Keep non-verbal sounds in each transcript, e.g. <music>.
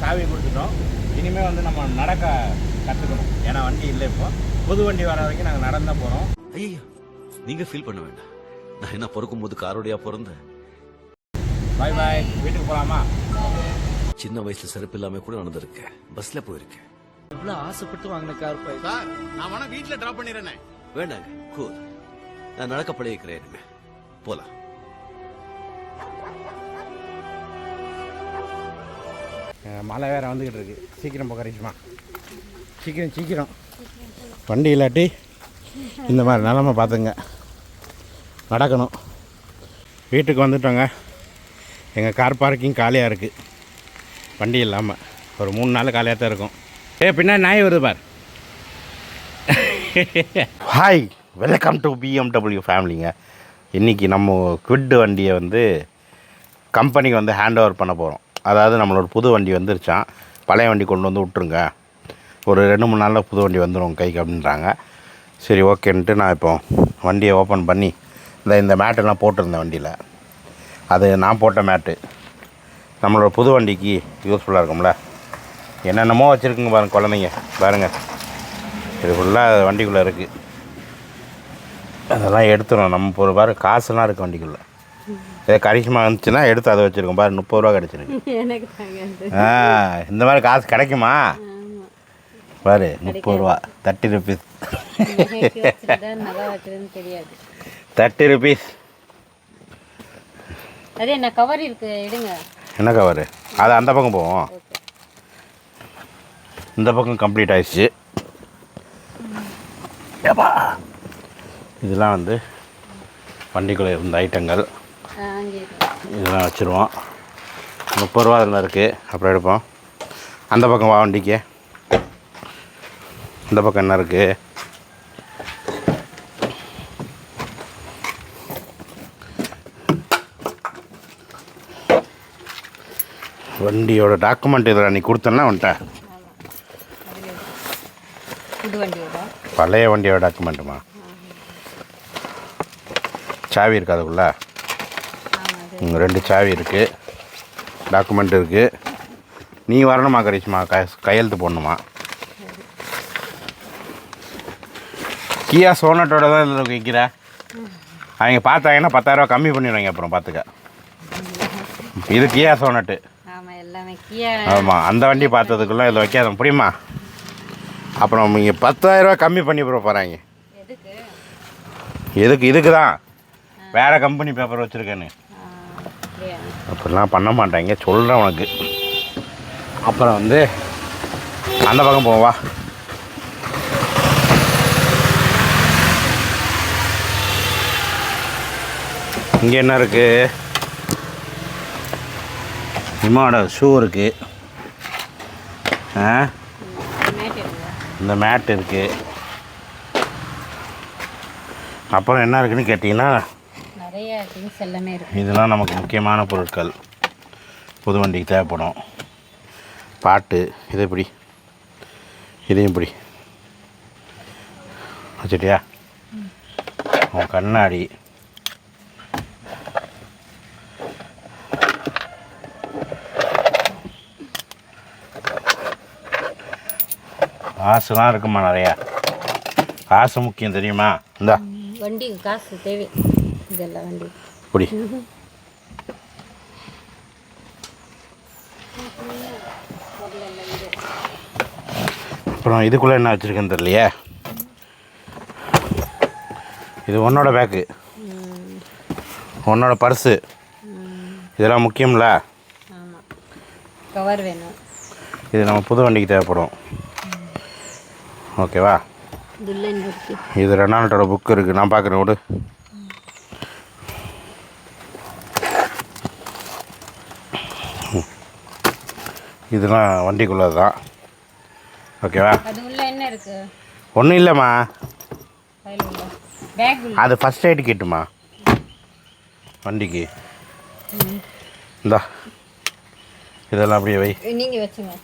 சாவி கொடுத்துட்டோம். இனிமேல் வந்து நம்ம நடக்க கற்றுக்கணும் ஏன்னா வண்டி இல்லை இப்போ. புது வண்டி வர வரைக்கும் நாங்கள் நடந்து தான் போகிறோம் ஐயோ நீங்க ஃபீல் பண்ண வேண்டாம். நான் என்ன பிறக்கும் போது காரோடையா பிறந்தேன்? பாய் பாய் வீட்டுக்கு போகலாமா சின்ன வயசுல செருப்பு இல்லாம கூட நடந்திருக்கேன். பஸ்ல போயிருக்கேன். இவ்வளவு ஆசைப்பட்டு வாங்கின கார் பை சார் நான் வேணா வீட்டில் ட்ராப் பண்ணிடுறேனே. வேண்டாங்க கூல் நான் நடக்க பழகிக்கிறேன் போலாம். மழை வேற வந்துக்கிட்டு இருக்கு. சீக்கிரம் போக கரிச்சுமா சீக்கிரம் சீக்கிரம். வண்டி இல்லாட்டி இந்த மாதிரி நிலமை பார்த்துங்க. நடக்கணும். வீட்டுக்கு வந்துட்டோங்க. எங்கள் கார் பார்க்கிங் காலியாக இருக்குது வண்டி இல்லாமல் ஒரு மூணு நாள் காலியாக தான் இருக்கும். ஏ பின்னாடி நாய் வருது பார். ஹாய் வெல்கம் டு பிஎம்டபிள்யூ ஃபேமிலிங்க இன்றைக்கி நம்ம குவிட் வண்டியை வந்து கம்பெனிக்கு வந்து ஹேண்ட் ஓவர் பண்ண போகிறோம் அதாவது நம்மளோட புது வண்டி வந்துருச்சான் பழைய வண்டி கொண்டு வந்து விட்ருங்க ஒரு ரெண்டு மூணு நாளில் புது வண்டி வந்துடும் கைக்கு அப்படின்றாங்க. சரி ஓகேன்ட்டு நான் இப்போ வண்டியை ஓப்பன் பண்ணி இந்த இந்த மேட்டெல்லாம் போட்டிருந்தேன் வண்டியில். அது நான் போட்ட மேட்டு. நம்மளோட புது வண்டிக்கு யூஸ்ஃபுல்லாக இருக்கும்ல. என்னென்னமோ வச்சுருக்குங்க பாருங்கள் குழந்தைங்க. பாருங்கள் இது ஃபுல்லாக வண்டிக்குள்ளே இருக்குது அதெல்லாம் எடுத்துடும் நம்ம ஒரு பாரு காசுலாம் இருக்குது வண்டிக்குள்ளே. இதே கரிசமாக இருந்துச்சுன்னா எடுத்து அதை வச்சுருக்கோம். பாரு முப்பது ரூபா கிடச்சிருக்கு. ஆ இந்த மாதிரி காசு கிடைக்குமா? பாரு முப்பது ரூபா. தேர்ட்டி ருபீஸ் தேர்ட்டி ருபீஸ் அதே என்ன கவர் இருக்கு எடுங்க. என்ன கவரு அது அந்த பக்கம் போவோம். இந்த பக்கம் கம்ப்ளீட் ஆயிடுச்சு. இதெல்லாம் வந்து வண்டிக்குள்ளே இருந்த ஐட்டங்கள். இதெல்லாம் வச்சுருவோம். முப்பது ரூபா அதில் இருக்குது அப்புறம் எடுப்போம். அந்த பக்கம் வா வண்டிக்கு. இந்த பக்கம் என்ன இருக்குது வண்டியோட டாக்குமெண்ட் இதில் நீ கொடுத்தேன்னா வந்துட்ட புது வண்டியோட? பழைய வண்டியோட டாக்குமெண்ட்டுமா சாவி இருக்கு அதுக்குள்ள ஆமாம் அது இங்கே ரெண்டு சாவி இருக்குது டாக்குமெண்ட் இருக்குது நீ வரணுமா கரிஷ்மா? க கையெழுத்து போடணுமா? கியா சோனட்டோட தான் இதில் வைக்கிற அவங்க பார்த்தாங்கன்னா பத்தாயிரரூவா கம்மி பண்ணிடுவாங்க அப்புறம் பார்த்துக்க. இது கியா சோனட்டு. ஆமாம் அந்த வண்டி பார்த்ததுக்குள்ளே இதில் வைக்காத முடியுமா அப்புறம் இங்கே பத்தாயிரரூவா கம்மி பண்ணி போட போகிறாங்க எதுக்கு? இதுக்கு தான். வேறு கம்பெனி பேப்பர் வச்சுருக்கேன்னு. அப்படிலாம் பண்ண மாட்டாங்க சொல்கிறேன் உனக்கு. அப்புறம் வந்து அந்த பக்கம் போவா இங்கே என்ன இருக்குது இம்மாவோட ஷூ இருக்குது ஆ? இந்த மேட் இருக்குது அப்புறம் என்ன இருக்குன்னு கேட்டிங்கன்னா நிறைய திங்ஸ் எல்லாமே இருக்கு. இதெல்லாம் நமக்கு முக்கியமான பொருட்கள். புது வண்டிக்கு தேவைப்படும். பாட்டு இது எப்படி இதையும் இப்படி வச்சுட்டியா? உன் கண்ணாடி. காசுலாம் இருக்குமா நிறையா? காசு முக்கியம் தெரியுமா? இந்தா. வண்டிக்கு காசு தேவை. இதெல்லாம் வண்டி. இப்படி அப்புறம் இதுக்குள்ளே என்ன வச்சுருக்கேன்னு தெரியலையே. இது உன்னோட பேக்கு உன்னோட பர்ஸு இதெல்லாம் முக்கியம்ல? கவர் வேணும். இது நம்ம புது வண்டிக்கு தேவைப்படும். ஓகேவா இது ரெனால்டோட புக் இருக்குது நான் பார்க்குறேன் விடு இதெல்லாம் வண்டிக்குள்ளது தான். ஓகேவா? அது உள்ள என்ன இருக்கு? ஒன்றும் இல்லைம்மா. அது ஃபஸ்ட் எய்டு கிட்டுமா வண்டிக்கு. இந்தா. இதெல்லாம் அப்படியே வை. நீங்கள் வச்சுங்க.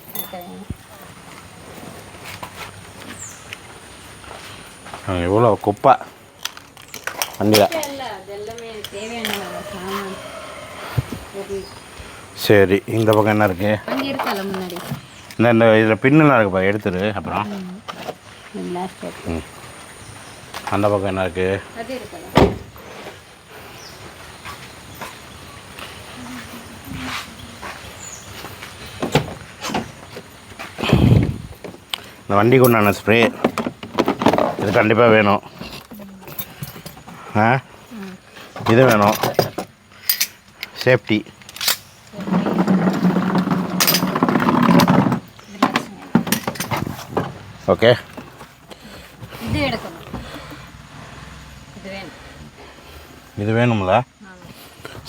எவ்வளோ குப்பை. வண்டியில். சரி இந்த பக்கம் என்ன இருக்குது அங்கே இருக்கல முன்னாடி. இந்த இந்த இதில் பின்னெல்லாம் இருக்கு பாரு எடுத்துரு அப்புறம். ம் அந்த பக்கம் என்ன இருக்குது இந்த வண்டிக்கு உண்டான ஸ்ப்ரே இது கண்டிப்பாக வேணும். ஆ? இது வேணும். சேஃப்டி ஓகே இது எடுக்கணும் இது வேணும் இது வேணும்ல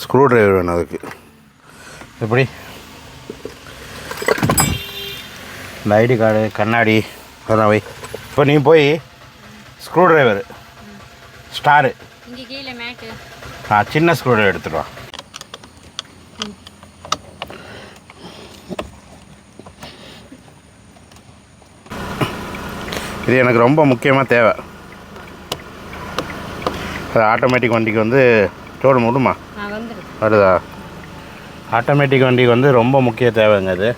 ஸ்க்ரூ டிரைவர் வேணும் அதுக்கு எப்படி இந்த ஐடி கார்டு கண்ணாடி அதெல்லாம் வை இப்போ நீ போய் ஸ்க்ரூ டிரைவர் ஸ்டாரு ஆ சின்ன ஸ்க்ரூ டிரைவர் எடுத்துட்டு இது எனக்கு ரொம்ப முக்கியமாக தேவை. அது ஆட்டோமேட்டிக் வண்டிக்கு வந்து சோடு முடுமா? நான் வருதா? ஆட்டோமேட்டிக் வண்டிக்கு வந்து ரொம்ப முக்கிய தேவைங்க அது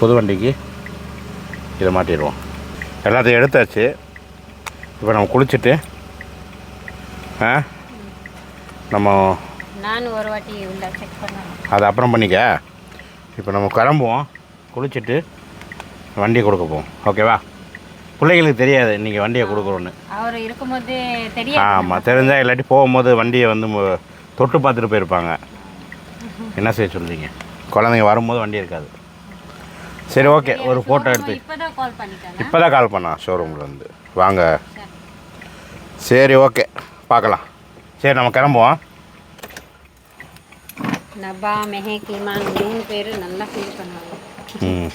புது வண்டிக்கு இதை மாட்டிடுவோம். எல்லாத்தையும் எடுத்தாச்சு. இப்போ நம்ம குளிச்சுட்டு ஆ நம்ம நானும் ஒரு வாட்டி உள்ள செக் பண்ணணும். அதை அப்புறம் பண்ணிக்க. இப்போ நம்ம கிளம்புவோம். குளிச்சுட்டு வண்டியை கொடுக்க போவோம் ஓகேவா பிள்ளைங்களுக்கு தெரியாது இன்றைக்கி வண்டியை கொடுக்குறோன்னு அவர் இருக்கும்போது தெரியாது. ஆமாம் தெரிஞ்சால் இல்லாட்டி போகும்போது வண்டியை வந்து தொட்டு பார்த்துட்டு போயிருப்பாங்க. <laughs> என்ன செய்ய சொல்றீங்க? குழந்தைங்க வரும்போது வண்டி இருக்காது. சரி ஓகே ஒரு ஃபோட்டோ எடுத்து. இப்போதான் கால் பண்ணிட்டாங்க. இப்போ தான் கால் பண்ணா ஷோரூம்லேருந்து வாங்க. சரி. ஓகே பார்க்கலாம். சரி நம்ம கிளம்புவோம். நபா மெஹக் இமான் மூணு பேர் நல்லா ஃபீல் பண்ணுவாங்க. ம்.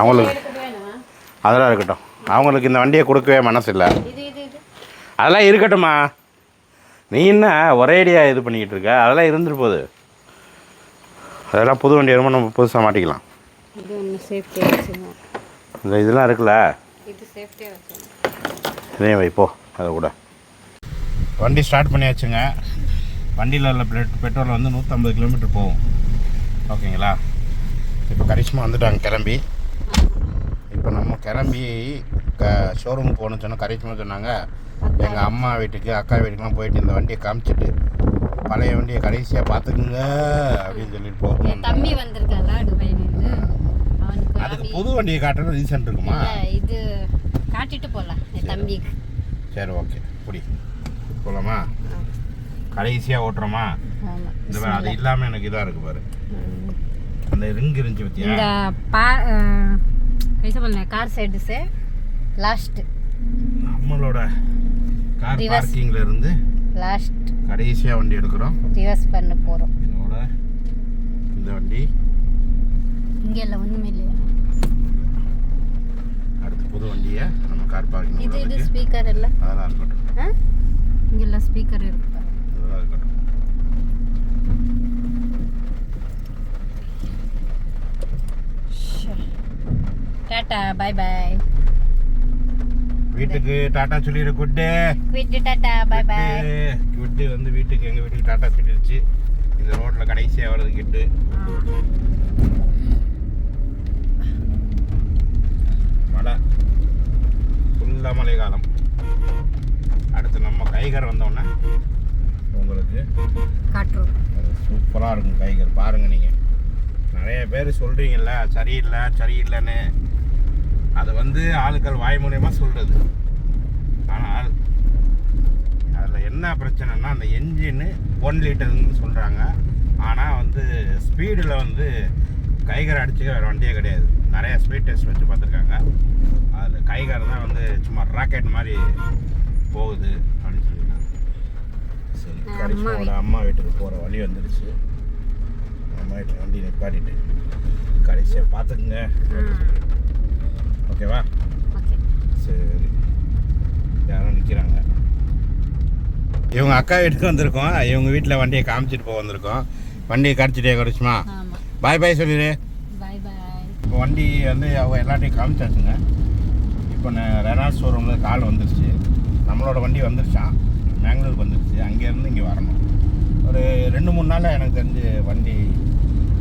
அவங்களுக்கு அதெல்லாம் இருக்கட்டும். அவங்களுக்கு இந்த வண்டியை கொடுக்கவே மனசு இல்லை அதெல்லாம் இருக்கட்டும்மா. நீ என்ன ஒரேடியாக இது பண்ணிக்கிட்டு இருக்க? அதெல்லாம் இருந்துட்டு போகுது. அதெல்லாம் புது வண்டி வரும்போது நம்ம புதுசாக மாட்டிக்கலாம். இந்த இதெல்லாம் இருக்குல்ல? இதையும் வை போ. அதை கூட. வண்டி ஸ்டார்ட் பண்ணியாச்சுங்க. வண்டியில் உள்ள பெட் பெட்ரோல் வந்து நூற்றம்பது கிலோமீட்டர் போகும். ஓகேங்களா? இப்போ கரிஷ்மா வந்துட்டாங்க கிளம்பி. கிளம்பி க ஷோரூமுக்கு போகணும்னு சொன்னால் சொன்னாங்க. எங்கள் அம்மா வீட்டுக்கு அக்கா வீட்டுக்குலாம் போயிட்டு இந்த வண்டியை காமிச்சிட்டு பழைய வண்டியை கடைசியாக பார்த்துக்குங்க அப்படின்னு சொல்லிட்டு போகணும் என் தம்பி துபாயிலேருந்து அவனுக்கு அதுக்கு புது வண்டியை காட்டுறது ரீசன் இருக்குமா? இது காட்டிட்டு போகலாம் என் தம்பிக்கு. சரி ஓகே. புடி. போகலாமா கடைசியாக ஓட்டுறோமா? இந்த அது இல்லாமல் எனக்கு இதாக இருக்கு பாரு. அந்த ரிங் இருந்துச்சு இந்த பத்தியா பா कैसे बोलना है कार साइड से लास्ट நம்மளோட கார் Reverse. பார்க்கிங்ல இருந்து लास्ट கடைசியாக வண்டி எடுக்கிறோம் ரிவர்ஸ் பண்ண போகிறோம் இதோட இந்த வண்டி இங்கே இல்லை ஒன்றுமே இல்லையா அடுத்து புது வண்டியை நம்ம கார் பார்க்கிங் இது இது ஸ்பீக்கர் இல்லை அதெல்லாம் இருக்கட்டும் ஆ இங்கெல்லாம் ஸ்பீக்கர் இருக்கு பாரு. இதெல்லாம் இருக்கட்டும் டாட்டா பை பை வீட்டுக்கு டாட்டா சொல்லிடு குட்டு குவிட்டு டாட்டா பை பை குட்டு வந்து வீட்டுக்கு எங்கள் வீட்டுக்கு டாட்டா சொல்லிடுச்சு. இந்த ரோட்டில் கடைசியாக வர்றது கிட்டு. மழை. ஃபுல்லாக மழை காலம் அடுத்து நம்ம கைகர் வந்தோடனே உங்களுக்கு காட்டுறோம் சூப்பராக இருக்கும் கைகர். பாருங்கள் நீங்கள் நிறைய பேர் சொல்கிறீங்கல்ல சரியில்லை சரியில்லைன்னு. அது வந்து ஆளுக்கள் வாய் மூலியமாக சொல்கிறது ஆனால் அதில் என்ன பிரச்சனைனா அந்த என்ஜின்னு ஒன் லிட்டர்னு சொல்கிறாங்க ஆனால் வந்து ஸ்பீடில் வந்து கைகர் அடிச்சுக்க வேறு வண்டியே கிடையாது. நிறைய ஸ்பீட் டெஸ்ட் வச்சு பார்த்துருக்காங்க. அதில் கைகர் தான் வந்து சும்மா ராக்கெட் மாதிரி போகுது அப்படின்னு சொல்லியிருக்காங்க. சரி கரிஷ்மாவோட அம்மா வீட்டுக்கு போகிற வழி வந்துடுச்சு அம்மா வீட்டில் வண்டி நிப்பாட்டிட்டு கடைசியாக பார்த்துக்குங்க ஓகேவா? ஓகே. சரி. யாரும் நிற்கிறாங்க இவங்க அக்கா வீட்டுக்கு வந்திருக்கோம். இவங்க வீட்டில் வண்டியை காமிச்சிட்டு போக வந்திருக்கோம். வண்டியை கடிச்சிட்டே கடிச்சுமா பாய் பாய் சொல்லிடு இப்போ வண்டி வந்து அவங்க எல்லாத்தையும் காமிச்சாச்சுங்க. இப்போ நான் ரெனால்ட் ஷோரூமில் கால் வந்துருச்சு. நம்மளோட வண்டி வந்துருச்சான் பெங்களூருக்கு வந்துருச்சு. அங்கேருந்து இங்கே வரணும். ஒரு ரெண்டு மூணு நாளில் எனக்கு தெரிஞ்சு வண்டி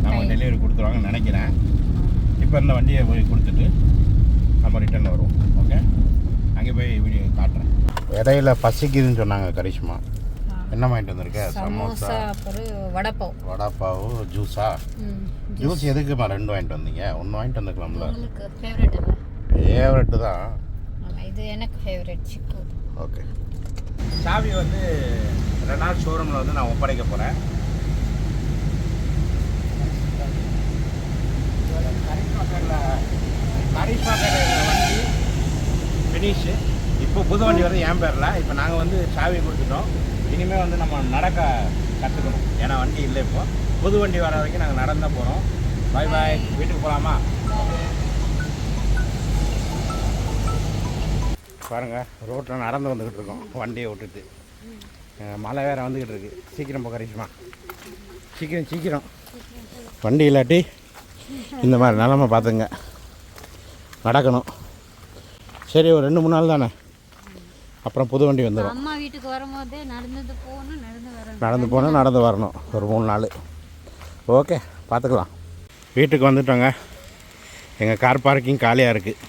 நம்ம. டெலிவரி கொடுத்துருவாங்கன்னு நினைக்கிறேன். இப்போ இந்த வண்டியை போய் கொடுத்துட்டு நம்ம ரிட்டர்ன் வருவோம் ஓகே அங்கே போய் வீடியோ காட்டுறேன். இடையில பசிக்குதுன்னு சொன்னாங்க கரிஷ்மா. என்ன வாங்கிட்டு வந்திருக்க? சமோசா வடைப்பாவ். வடாப்பாவு ஜூஸா ஜூஸ் எதுக்குமா ரெண்டு வாங்கிட்டு வந்தீங்க? ஒன்று வாங்கிட்டு வந்துக்கலாம்ல. உங்களுக்கு ஃபேவரட் இல்லை ஃபேவரெட்டு தான். இது எனக்கு ஃபேவரட் சிக்கு. ஓகே சாவி வந்து ரெண்டு நாள் ஷோரூமில் வந்து நான் ஒப்படைக்க போகிறேன் கரிஷ்மா வண்டி ஃபினிஷு இப்போ புது வண்டி வந்து என் பேரில். இப்போ நாங்கள் வந்து சாவி கொடுத்துட்டோம். இனிமேல் வந்து நம்ம நடக்க கற்றுக்கணும் ஏன்னா வண்டி இல்லை இப்போ. புது வண்டி வர வரைக்கும் நாங்கள் நடந்து போகிறோம் பாய் பாய் வீட்டுக்கு போகலாமா பாருங்க ரோட்டில் நடந்து வந்துக்கிட்டு இருக்கோம். வண்டியை விட்டுட்டு. மழை வேற வந்துக்கிட்டு இருக்கு. சீக்கிரம் போ கரிஷ்மா சீக்கிரம் சீக்கிரம். வண்டி இல்லாட்டி இந்த மாதிரி நிலமை பார்த்துங்க. நடக்கணும். சரி ஒரு ரெண்டு மூணு நாள் தானே? அப்புறம் புது வண்டி வந்துடும் அம்மா வீட்டுக்கு வரும்போதே போகணும் நடந்து வரணும். நடந்து போனால் நடந்து வரணும். ஒரு மூணு நாள். ஓகே பார்த்துக்கலாம். வீட்டுக்கு வந்துட்டோங்க. எங்கள் கார் பார்க்கிங் காலியாக இருக்குது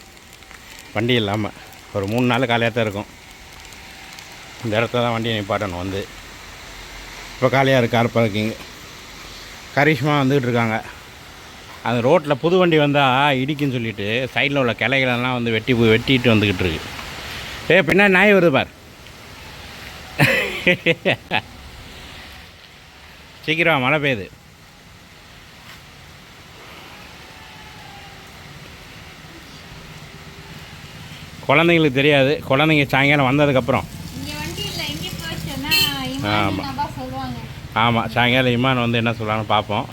வண்டி இல்லாமல் ஒரு மூணு நாள் காலியாக தான் இருக்கும். இந்த இடத்துல தான் வண்டியை நிப்பாட்டணும் வந்து. இப்போ காலியாக இருக்குது கார் பார்க்கிங். கரிஷ்மா வந்துக்கிட்டு இருக்காங்க. அந்த ரோட்டில் புது வண்டி வந்தால் இடிக்குன்னு சொல்லிட்டு சைடில் உள்ள கிளைகளெல்லாம் வந்து வெட்டி வெட்டிட்டு வந்துக்கிட்டு இருக்கு. ஏ பின்னாடி நாய் வருது பார். <laughs> சீக்கிரம் மழை பெய்யுது. குழந்தைங்களுக்கு தெரியாது. குழந்தைங்க சாயங்காலம் வந்ததுக்கப்புறம். இங்கே வண்டி இல்லை எங்கே போச்சுன்னா ஆமா. இம்மா சொல்லுவாங்க. ஆமாம் சாயங்காலம் இமான் வந்து என்ன சொல்கிறான்னு பார்ப்போம்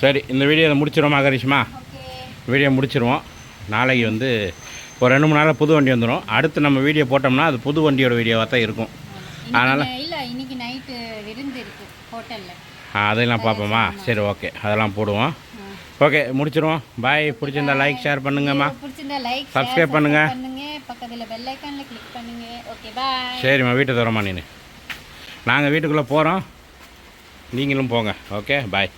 சரி இந்த வீடியோ முடிச்சிருவோமா கரிஷ்மா வீடியோ முடிச்சிருவோம். நாளைக்கு வந்து ஒரு ரெண்டு மூணு நாளில் புது வண்டி வந்துடும் அடுத்து நம்ம வீடியோ போட்டோம்னா அது புது வண்டியோட வீடியோவாக தான் இருக்கும். அதனால? இல்லை இன்னைக்கு நைட்டு விருந்து இருக்கு ஹோட்டலில். ஆ, அதெல்லாம் பார்ப்போமா? சரி ஓகே. அதெல்லாம் போடுவோம். ஓகே முடிச்சிருவோம். பாய் பிடிச்சிருந்தா லைக் ஷேர் பண்ணுங்கம்மா. பிடிச்சிருந்தா லைக் Subscribe பண்ணுங்க. பக்கத்தில் பெல் ஐக்கான்ல கிளிக் பண்ணுங்க. ஓகே பாய் சரிம்மா வீட்டை தரமா நீ நாங்கள் வீட்டுக்குள்ளே போகிறோம் நீங்களும் போங்க. Okay bye